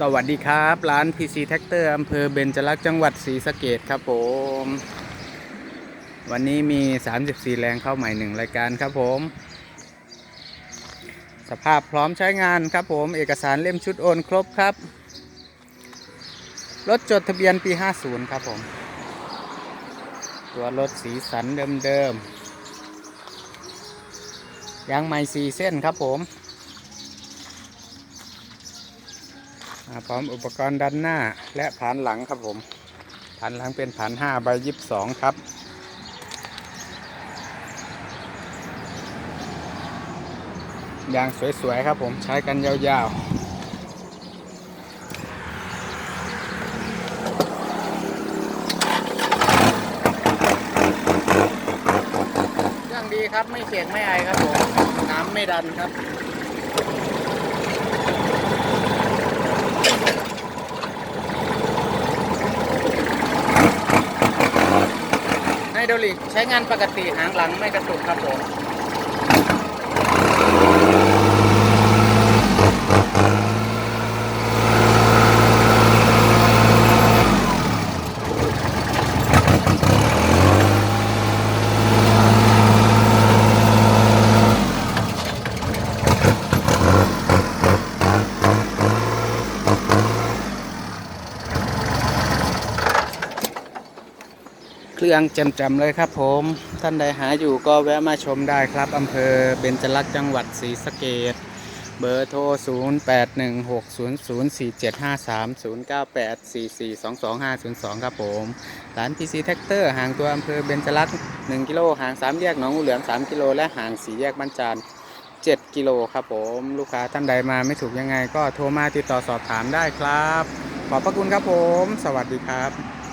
สวัสดีครับ ร้าน PC t r a c t o r อำเภอเบญจรักษ์จังหวัดศรีสะเกดครับผม วันนี้มี 34 แรงเข้าใหม่1รายการครับผม สภาพพร้อมใช้งานครับผม เอกสารเล่มชุดโอนครบครับ รถจดทะเบียนปี 50 ครับผม ตัวรถสีสันเดิมๆยางใหม่ 4 เส้นครับผม อ่า พร้อมอุปกรณ์ด้านหน้าและผานหลังครับผมผานหลังเป็นผาน5ใบยิบสองครับ ยางสวยๆครับผมใช้กันยาวๆย่างดีครับ ไม่เสียงไม่ไอครับผม น้ำไม่ดันครับ ดรอลิกใช้งานปกติหางหลังไม่กระตุกครับผม เครื่องแจ่มๆเลยครับผม ท่านใดหาอยู่ก็แวะมาชมได้ครับอำเภอเบญจรักษ์จังหวัดศรีสะเกดเบอร์โทร 08160047530984422502 ครับผม ร้าน PC t r a c t o r ห่างตัวอำเภอเบญจรักษ์1กิโลห่าง 3 แยกหนองงูเหลือม 3 กิโล และห่าง 4 แยกบ้านจาน7 กิโลครับผม ลูกค้าท่านใดมาไม่ถูกยังไงก็โทรมาติดต่อสอบถามได้ครับ ขอบพระคุณครับผม สวัสดีครับ